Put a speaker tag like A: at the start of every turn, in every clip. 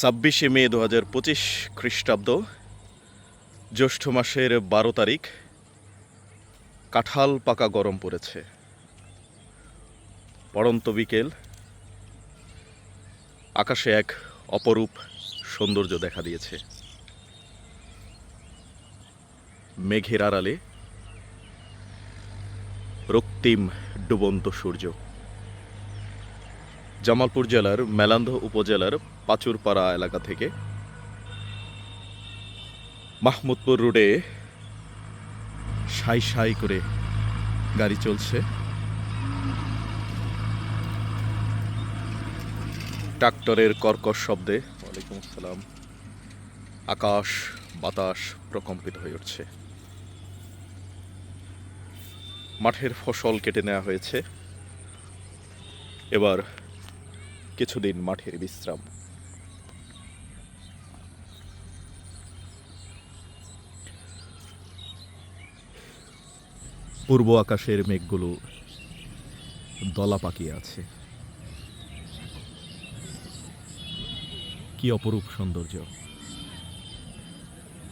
A: ছাব্বিশে মে দু হাজার পঁচিশ খ্রিস্টাব্দ, জ্যৈষ্ঠ মাসের বারো তারিখ, কাঁঠাল পাকা গরম পড়েছে। পড়ন্ত বিকেল, আকাশে এক অপরূপ সৌন্দর্য দেখা দিয়েছে। মেঘের আড়ালে রক্তিম ডুবন্ত সূর্য। জামালপুর জেলার মেলান্ধ উপজেলার পাচুরপাড়া এলাকা থেকে মাহমুদপুর রোডে সাই সাই করে গাড়ি চলছে। ট্রাক্টরের কর্কশ শব্দে, ওয়ালাইকুম আসসালাম, আকাশ বাতাস প্রকম্পিত হয়ে উঠছে। মাঠের ফসল কেটে নেওয়া হয়েছে। এবার কিছুদিন মাঠের বিশ্রাম। পূর্ব আকাশের মেঘগুলো দলা পাকিয়ে আছে। কি অপরূপ সৌন্দর্য।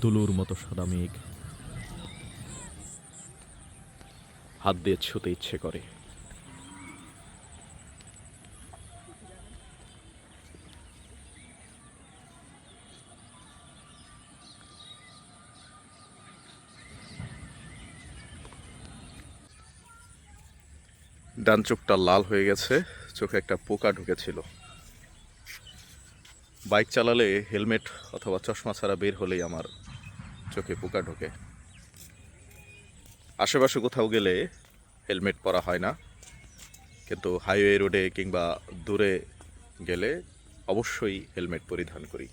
A: তুলুর মতো সাদা মেঘ। হাত দিয়ে ছুতে ইচ্ছে করে। ডান চোখটা লাল হয়ে গেছে, চোখে একটা পোকা ঢুকেছিল। বাইক চালালে হেলমেট অথবা চশমা ছাড়া বের হলেই আমার চোখে পোকা ঢোকে। আশেপাশে কোথাও গেলে হেলমেট পরা হয় না। কিন্তু হাইওয়ে রোডে কিংবা দূরে গেলে অবশ্যই হেলমেট পরিধান করি।